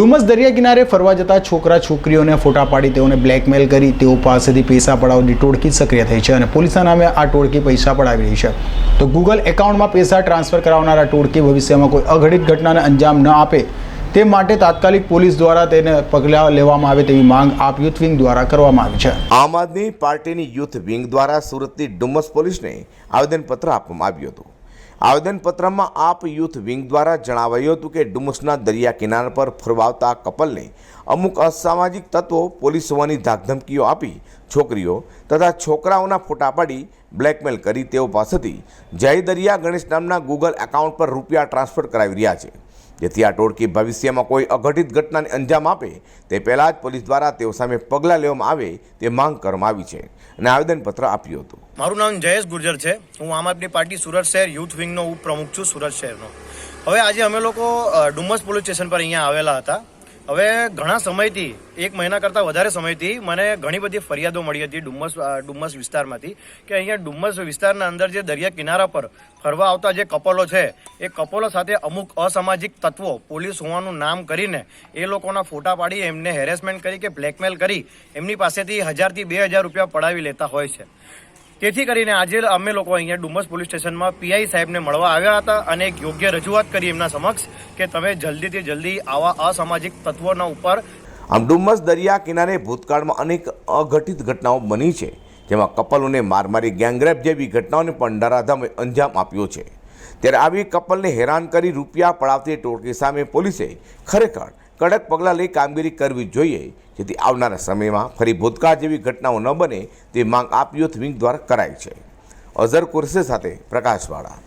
ડુમસ દરિયા કિનારે ફરવા જતા છોકરા છોકરીઓને ફોટા પાડી તેઓને બ્લેકમેલ કરી તેઓ પાસેથી પૈસા પડાવવાની ટોળકી સક્રિય થઈ છે અને પોલીસના નામે આ ટોળકી પૈસા પડાવી રહી છે. તો ગૂગલ એકાઉન્ટમાં પૈસા ટ્રાન્સફર કરાવનારા ટોળકી ભવિષ્યમાં કોઈ અઘડિત ઘટનાને અંજામ ન આપે તે માટે તાત્કાલિક પોલીસ દ્વારા તેને પગલાં લેવામાં આવે તેવી માંગ આપ યુથ વિંગ દ્વારા કરવામાં આવી છે. આમ આદમી પાર્ટીની યુથ વિંગ દ્વારા સુરતની ડુમસ પોલીસને આવેદનપત્ર આપવામાં આવ્યું હતું. આવેદનપત્રમાં આપ યુથ વિંગ દ્વારા જણાવાયું હતું કે ડુમસના દરિયા કિનારા પર ફરવાવતા કપલને અમુક અસામાજિક તત્વો પોલીસ હોવાની ધાકધમકીઓ આપી છોકરીઓ તથા છોકરાઓના ફોટા પાડી બ્લેકમેલ કરી તેઓ પાસેથી જય દરિયા ગણેશ નામના ગૂગલ એકાઉન્ટ પર રૂપિયા ટ્રાન્સફર કરાવી રહ્યા છે. જેથી આ ટોળકી ભવિષ્યમાં કોઈ અઘટિત ઘટનાને અંજામ આપે, તે પહેલાં જ પોલીસ દ્વારા તેઓ સામે પગલાં લેવામાં આવે તે માંગ કરવામાં આવી છે અને આવેદનપત્ર આપ્યું હતું. મારું નામ જયેશ ગુર્જર છે. હું આમ આદમી પાર્ટી સુરત શહેર યુથ વિંગનો ઉપપ્રમુખ છું સુરત શહેરનો. હવે આજે અમે લોકો ડુમસ પોલીસ સ્ટેશન પર અહીંયા આવેલા હતા. હવે ઘણા સમયથી, એક મહિના કરતાં વધારે સમયથી મને ઘણી બધી ફરિયાદો મળી હતી ડુમ્મસ ડુમ્મસ વિસ્તારમાંથી કે અહીંયા ડુમ્મસ વિસ્તારના અંદર જે દરિયા કિનારા પર ફરવા આવતા જે કપલો છે, એ કપલો સાથે અમુક અસામાજિક તત્વો, પોલીસ હોવાનું નામ કરીને એ લોકોના ફોટા પાડી, એમને હેરેસમેન્ટ કરી કે બ્લેકમેલ કરી, એમની પાસેથી હજારથી બે હજાર રૂપિયા પડાવી લેતા હોય છે. તેથી કરીને આજે અમે લોકો અહીંયા ડુમસ પોલીસ સ્ટેશનમાં પીઆઈ સાહેબને મળવા આવ્યા હતા અને એક યોગ્ય રજૂઆત કરી એમના સમક્ષ કે તમે જલ્દીથી જલ્દી આવા અસામાજિક તત્વોના ઉપર આમ ડુમસ દરિયા કિનારે ભૂતકાળમાં અનેક અઘટિત ઘટનાઓ બની છે, જેમાં કપલોને મારમારી ગેંગરેપ જેવી ઘટનાઓને પણ નરાધમ અંજામ આપ્યો છે. ત્યારે આવી કપલને હેરાન કરી રૂપિયા પડાવતી ટોળકી સામે પોલીસે ખરેખર કડક પગલાં લઈ કામગીરી કરવી જોઈએ, જેથી આવનારા સમયમાં ફરી ભૂતકાળ જેવી ઘટનાઓ ન બને તે માંગ આપ યુથ વિંગ દ્વારા કરાઈ છે. અઝર કુરશે સાથે પ્રકાશવાળા.